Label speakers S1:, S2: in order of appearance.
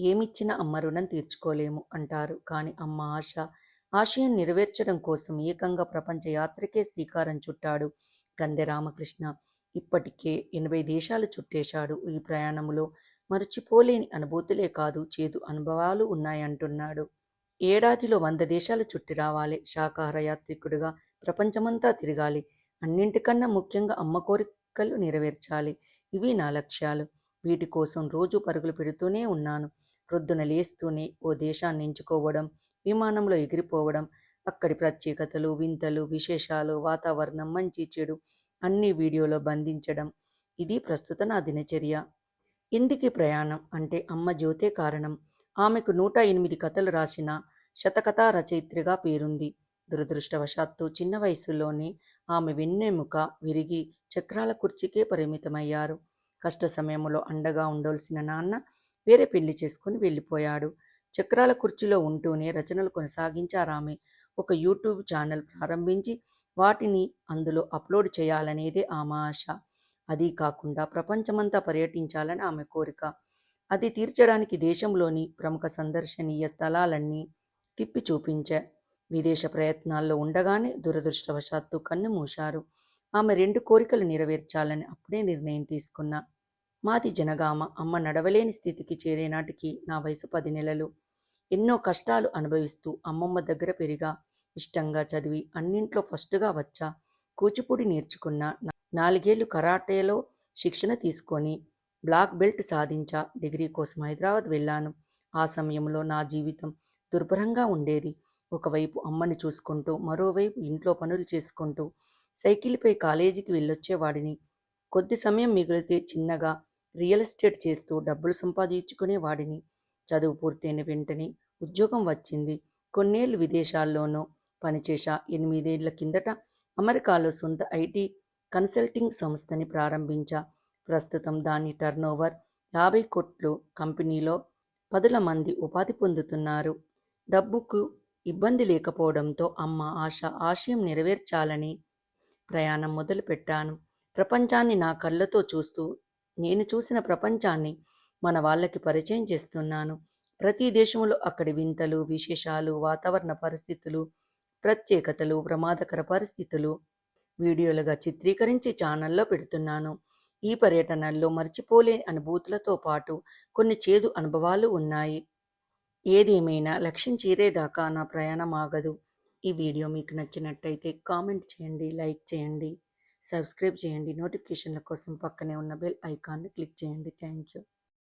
S1: ఏమిచ్చినా అమ్మ రుణం తీర్చుకోలేము అంటారు. కానీ అమ్మ ఆశ ఆశయం నెరవేర్చడం కోసం ఏకంగా ప్రపంచ యాత్రకే శ్రీకారం చుట్టాడు గందె రామకృష్ణ ఇప్పటికే ఎనభై దేశాలు చుట్టేశాడు. ఈ ప్రయాణంలో మరచిపోలేని అనుభూతులే కాదు చేదు అనుభవాలు ఉన్నాయంటున్నాడు. ఏడాదిలో వంద దేశాలు చుట్టి రావాలి. శాకాహార యాత్రికుడిగా ప్రపంచమంతా తిరగాలి. అన్నింటికన్నా ముఖ్యంగా అమ్మ కోరికలు నెరవేర్చాలి. ఇవి నా లక్ష్యాలు. వీటి కోసం రోజు పరుగులు పెడుతూనే ఉన్నాను. ప్రొద్దున లేస్తూనే ఓ దేశాన్ని ఎంచుకోవడం విమానంలో ఎగిరిపోవడం అక్కడి ప్రత్యేకతలు వింతలు విశేషాలు వాతావరణం మంచి చెడు అన్ని వీడియోలో బంధించడం. ఇది ప్రస్తుత నా దినచర్య. ఇందుకి ప్రయాణం అంటే అమ్మ జ్యోతే కారణం. ఆమెకు నూట ఎనిమిది కథలు రాసిన శతకథా రచయిత్రిగా పేరుంది. దురదృష్టవశాత్తు చిన్న వయసులోనే ఆమె వెన్నెముక విరిగి చక్రాల కుర్చీకే పరిమితమయ్యారు. కష్ట సమయంలో అండగా ఉండవలసిన నాన్న వేరే పెళ్ళి చేసుకుని వెళ్ళిపోయాడు. చక్రాల కుర్చీలో ఉంటూనే రచనలు కొనసాగించారామె. ఒక యూట్యూబ్ ఛానల్ ప్రారంభించి వాటిని అందులో అప్లోడ్ చేయాలనేదే ఆమె ఆశ. అది కాకుండా ప్రపంచమంతా పర్యటించాలని ఆమె కోరిక. అది తీర్చడానికి దేశంలోని ప్రముఖ సందర్శనీయ స్థలాలన్నీ తిప్పి చూపించా విదేశ ప్రయత్నాల్లో ఉండగానే దురదృష్టవశాత్తు కన్ను మూశారు. ఆమె రెండు కోరికలు నెరవేర్చాలని అప్పుడే నిర్ణయం తీసుకున్నా. మాది జనగామ. అమ్మ నడవలేని స్థితికి చేరేనాటికి నా వయసు పది నెలలు. ఎన్నో కష్టాలు అనుభవిస్తూ అమ్మమ్మ దగ్గర పెరిగా ఇష్టంగా చదివి అన్నింట్లో ఫస్ట్గా వచ్చా. కూచిపూడి నేర్చుకున్న నాలుగేళ్ళు కరాటేలో శిక్షణ తీసుకొని బ్లాక్ బెల్ట్ సాధించా. డిగ్రీ కోసం హైదరాబాద్ వెళ్ళాను. ఆ సమయంలో నా జీవితం దుర్భరంగా ఉండేది. ఒకవైపు అమ్మని చూసుకుంటూ మరోవైపు ఇంట్లో పనులు చేసుకుంటూ సైకిల్పై కాలేజీకి వెళ్ళొచ్చేవాడిని. కొద్ది సమయం మిగిలితే చిన్నగా రియల్ ఎస్టేట్ చేస్తూ డబ్బులు సంపాదించుకునేవాడిని చదువు పూర్తయిన వెంటనే ఉద్యోగం వచ్చింది. కొన్నేళ్ళు విదేశాల్లోనూ పనిచేశా. ఎనిమిదేళ్ళ కిందట అమెరికాలో సొంత ఐటీ కన్సల్టింగ్ సంస్థని ప్రారంభించా. ప్రస్తుతం దాని టర్నోవర్ యాభై కోట్లు కంపెనీలో పదుల మంది ఉపాధి పొందుతున్నారు. డబ్బుకు ఇబ్బంది లేకపోవడంతో అమ్మ ఆశ ఆశయం నెరవేర్చాలని ప్రయాణం మొదలుపెట్టాను. ప్రపంచాన్ని నా కళ్ళతో చూస్తూ నేను చూసిన ప్రపంచాన్ని మన వాళ్ళకి పరిచయం చేస్తున్నాను. ప్రతి దేశంలో అక్కడి వింతలు విశేషాలు వాతావరణ పరిస్థితులు ప్రత్యేకతలు ప్రమాదకర పరిస్థితులు వీడియోలుగా చిత్రీకరించి ఛానల్లో పెడుతున్నాను. ఈ పర్యటనల్లో మర్చిపోలేని అనుభూతులతో పాటు కొన్ని చేదు అనుభవాలు ఉన్నాయి. ఏదేమైనా లక్ష్యం చేరేదాకా నా ప్రయాణం ఆగదు. ఈ వీడియో మీకు నచ్చినట్టయితే కామెంట్ చేయండి లైక్ చేయండి. సబ్స్క్రైబ్ చేయండి. నోటిఫికేషన్ల కోసం పక్కనే ఉన్న బెల్ ఐకాన్ని క్లిక్ చేయండి. Thank you.